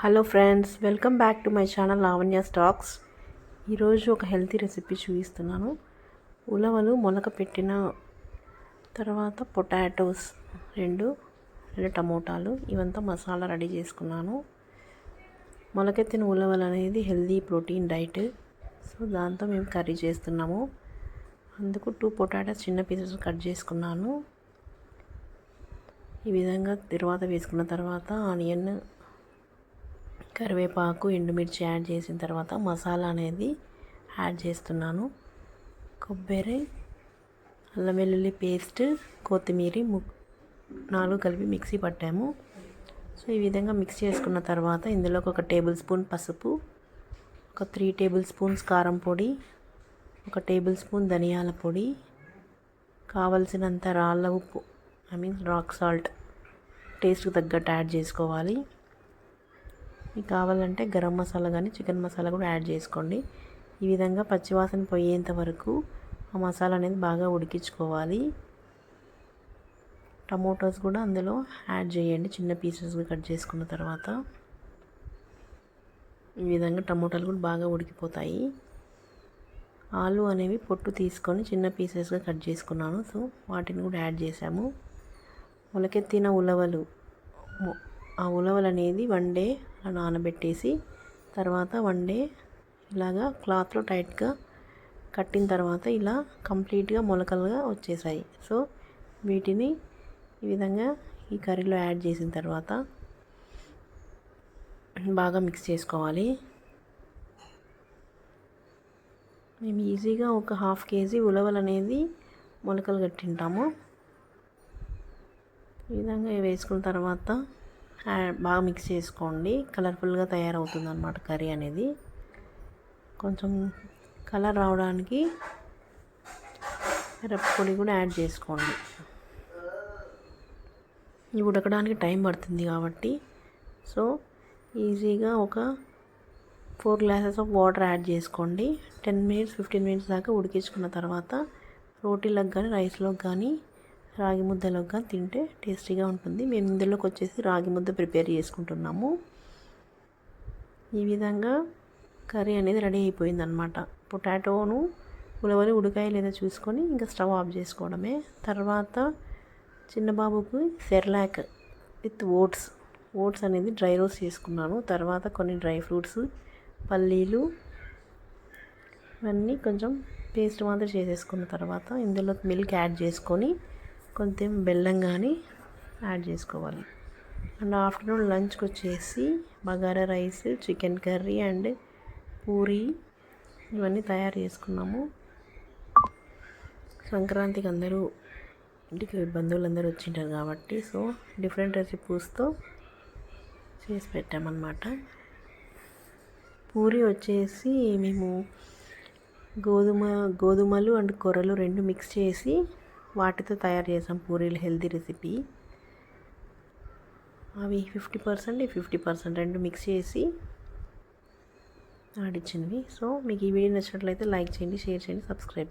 Hello friends welcome back to my channel Lavanya stocks. ఈరోజు ఒక healthy recipe చూపిస్తున్నాను. ఉలవలు మొలక పెట్టిన తర్వాత పొటాటోస్ రెండు రెండు టమోటాలు ఇవంతా మసాలా రెడీ చేసుకున్నాను. మొలకెత్తిన ఉలవలు అనేది హెల్దీ ప్రోటీన్ డైట్. సో దాంతో మేము కర్రీ చేస్తున్నాము. అందుకు టూ పొటాటోస్ చిన్న పీసెస్ కట్ చేసుకున్నాను. ఈ విధంగా తర్వాత వేసుకున్న తర్వాత ఆనియన్ కరివేపాకు ఎండుమిర్చి యాడ్ చేసిన తర్వాత మసాలా అనేది యాడ్ చేస్తున్నాను. కొబ్బరి అల్లం వెల్లుల్లి పేస్ట్ కొత్తిమీర ము నాలుగు కలిపి మిక్సీ పట్టాము. సో ఈ విధంగా మిక్స్ చేసుకున్న తర్వాత ఇందులోకి ఒక టేబుల్ స్పూన్ పసుపు ఒక త్రీ టేబుల్ స్పూన్స్ కారం పొడి ఒక టేబుల్ స్పూన్ ధనియాల పొడి కావలసినంత రాళ్ళ ఉప్పు ఐ మీన్ రాక్ సాల్ట్ టేస్ట్కి తగ్గట్టు యాడ్ చేసుకోవాలి. మీకు కావాలంటే గరం మసాలా కానీ చికెన్ మసాలా కూడా యాడ్ చేసుకోండి. ఈ విధంగా పచ్చివాసన పోయేంత వరకు ఆ మసాలా అనేది బాగా ఉడికించుకోవాలి. టమోటోస్ కూడా అందులో యాడ్ చేయండి. చిన్న పీసెస్గా కట్ చేసుకున్న తర్వాత ఈ విధంగా టమోటాలు కూడా బాగా ఉడికిపోతాయి. ఆలు అనేవి పొట్టు తీసుకొని చిన్న పీసెస్గా కట్ చేసుకున్నాను. సో వాటిని కూడా యాడ్ చేసాము మొలకెత్తిన ఉలవలు ఆ ఉలవలు అనేది వన్ డే నానబెట్టేసి తర్వాత వన్ డే ఇలాగా క్లాత్లో టైట్గా కట్టిన తర్వాత ఇలా కంప్లీట్గా మొలకలుగా వచ్చేసాయి. సో వీటిని ఈ విధంగా ఈ కర్రీలో యాడ్ చేసిన తర్వాత బాగా మిక్స్ చేసుకోవాలి. మేము ఈజీగా ఒక హాఫ్ కేజీ ఉలవలు అనేది మొలకలు కట్టింటాము. ఈ విధంగా వేసుకున్న తర్వాత బాగా మిక్స్ చేసుకోండి. కలర్ఫుల్గా తయారవుతుంది అనమాట కర్రీ అనేది. కొంచెం కలర్ రావడానికి పొడి కూడా యాడ్ చేసుకోండి. ఇవి ఉడకడానికి టైం పడుతుంది కాబట్టి. సో ఈజీగా ఒక four glasses of water add చేసుకోండి. టెన్ మినిట్స్ ఫిఫ్టీన్ మినిట్స్ దాకా ఉడికించుకున్న తర్వాత రోటీలకు కానీ రైస్లోకి కానీ రాగి ముద్దలోగా తింటే టేస్టీగా ఉంటుంది. మేము ఇందులోకి వచ్చేసి రాగి ముద్ద ప్రిపేర్ చేసుకుంటున్నాము. ఈ విధంగా కర్రీ అనేది రెడీ అయిపోయింది అనమాట పొటాటోను ఉలవలు ఉడికాయ లేదా చూసుకొని ఇంకా స్టవ్ ఆఫ్ చేసుకోవడమే. తర్వాత చిన్నబాబుకు సెర్లాక్ విత్ ఓట్స్. ఓట్స్ అనేది డ్రై రోస్ట్ చేసుకున్నాను. తర్వాత కొన్ని డ్రై ఫ్రూట్స్ పల్లీలు ఇవన్నీ కొంచెం పేస్ట్ మాత్రం చేసేసుకున్న తర్వాత ఇందులో మిల్క్ యాడ్ చేసుకొని కొంచెం బెల్లం కానీ యాడ్ చేసుకోవాలి. అండ్ ఆఫ్టర్నూన్ లంచ్కి వచ్చేసి bagara rice chicken curry and puri ఇవన్నీ తయారు చేసుకున్నాము. సంక్రాంతికి అందరూ ఇంటికి బంధువులందరూ వచ్చింటారు కాబట్టి సో డిఫరెంట్ రెసిపీస్తో చేసి పెట్టామన్నమాట. పూరి వచ్చేసి మేము గోధుమ గోధుమలు అండ్ కొర్రలు రెండు మిక్స్ చేసి వాటితో తయారు చేసాం పూరీలు హెల్తీ రెసిపీ. అవి ఫిఫ్టీ పర్సెంట్ ఫిఫ్టీ పర్సెంట్ రెండు మిక్స్ చేసి ఆడిచ్చినవి సో మీకు ఈ వీడియో నచ్చినట్లయితే లైక్ చేయండి షేర్ చేయండి సబ్స్క్రైబ్